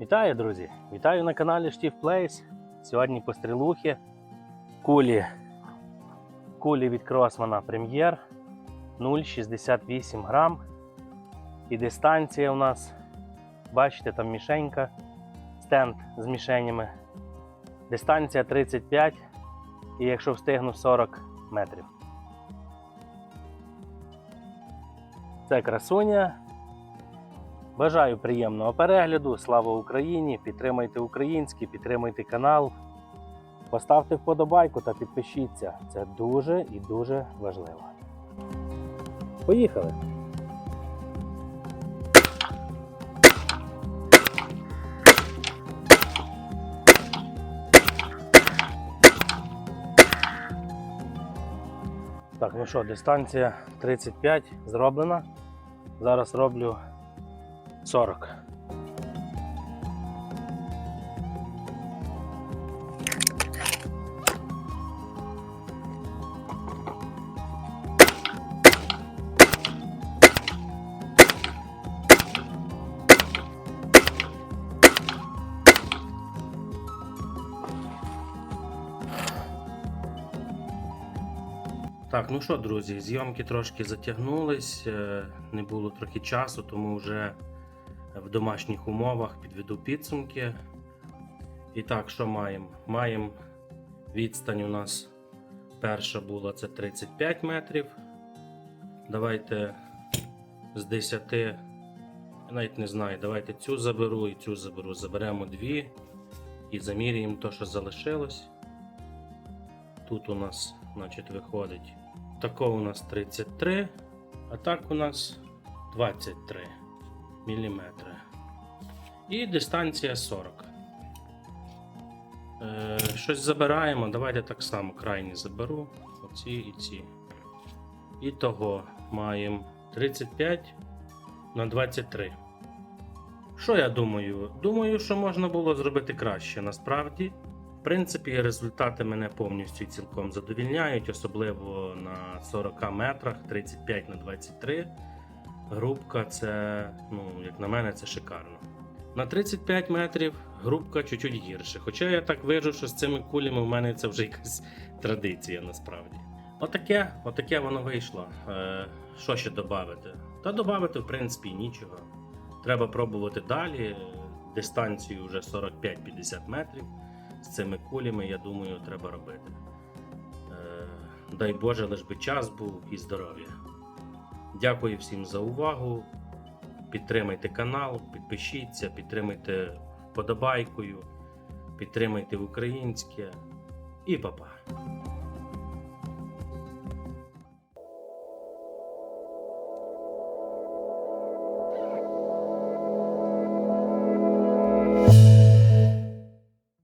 Вітаю, друзі! Вітаю на каналі Штів Плейс. Сьогодні пострілухи. Кулі. Кулі від Кросмана Прем'єр 0,68 грам. І дистанція у нас, бачите, там мішенька, стенд з мішенями. Дистанція 35 і якщо встигну 40 метрів. Це красуня. Бажаю приємного перегляду. Слава Україні! Підтримайте український, підтримайте канал. Поставте вподобайку та підпишіться. Це дуже і дуже важливо. Поїхали! Так, ну що, дистанція 35 зроблена. Зараз роблю 40. Так, ну що, друзі, зйомки трошки затягнулись, е, не було трохи часу, тому вже в домашніх умовах підведу підсумки. І так, що маємо? Маємо відстань у нас перша була це 35 метрів. Давайте з 10, я навіть не знаю, давайте цю заберу і цю заберу. Заберемо дві і заміряємо те, що залишилось. Тут у нас, значить, виходить. Тако у нас 33, а так у нас 23 міліметри. І дистанція 40. Е, щось забираємо. Давайте так само крайні заберу. Оці і ці. І того маємо 35 на 23. Що я думаю? Думаю, що можна було зробити краще. Насправді, принципі, результати мене повністю цілком задовільняють, особливо на 40 метрах 35 на 23. Грубка це, ну, як на мене, це шикарно. На 35 метрів грубка чуть-чуть гірше. Хоча я так вижу, що з цими кулями в мене це вже якась традиція насправді. Отаке, отаке воно вийшло. Е, що ще додати? Та додати, в принципі, нічого. Треба пробувати далі. Дистанцію вже 45-50 метрів. З цими кулями, я думаю, треба робити. Е, дай Боже, лиш би час був і здоров'я. Дякую всім за увагу. Підтримайте канал, підпишіться, підтримайте подобайкою, підтримайте українське і па-па.